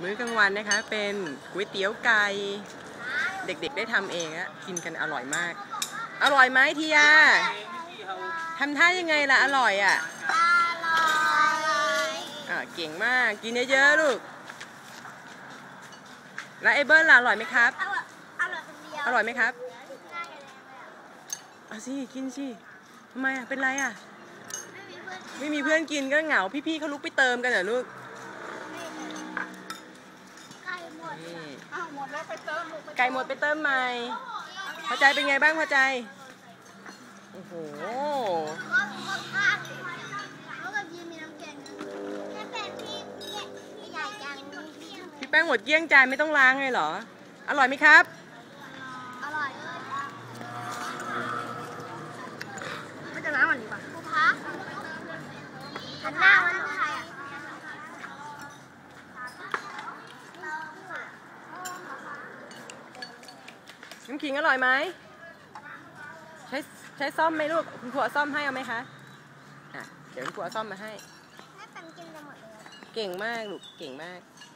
มื้อกลางวันนะคะเป็นก๋วยเตี๋ยวไก่เด็กๆได้ทำเองอะกินกันอร่อยมาก อร่อยไหมทียาทำท่ายังไงล่ะอร่อยอะอร่อยอ่าเก่งมากกินเยอะๆลูกแล้วไอ้เบิร์ดล่ะอร่อยไหมครับ อร่อยอร่อยคนเดียวอร่อยไหมครับน่าจะแรงเลยอะเอาสิกินสิทำไมอะเป็นไรอะไม่มีเพื่อนไม่มีเพื่อนกินก็เหงาพี่ๆเขาลุกไปเติมกันเหรอลูก ไปเติมลูกไปไก่หมดไปเติมใหม่พอใจเป็นไงบ้างพอใจ โอ้โหก็ก็ข้างแล้วก็ยีมีน้ำแกงแค่เป็นพี่พี่ใหญ่จังพี่แป้งหมดเกลี้ยงจานไม่ต้องล้างเลยเหรอ อร่อยไหมครับ อร่อยไม่จะล้างก่อนดีกว่าครูพักหันหน้ามาทางใครอะ น้ำขิงอร่อยไหมใช้ใช้ซ่อมไหมลูกคุณครูเอาซ่อมให้เอาไหมคะอะเดี๋ยวคุณครูเอาซ่อมมาให้แม่เป็นกินไปหมดเลยเก่งมากลูกเก่งมากอ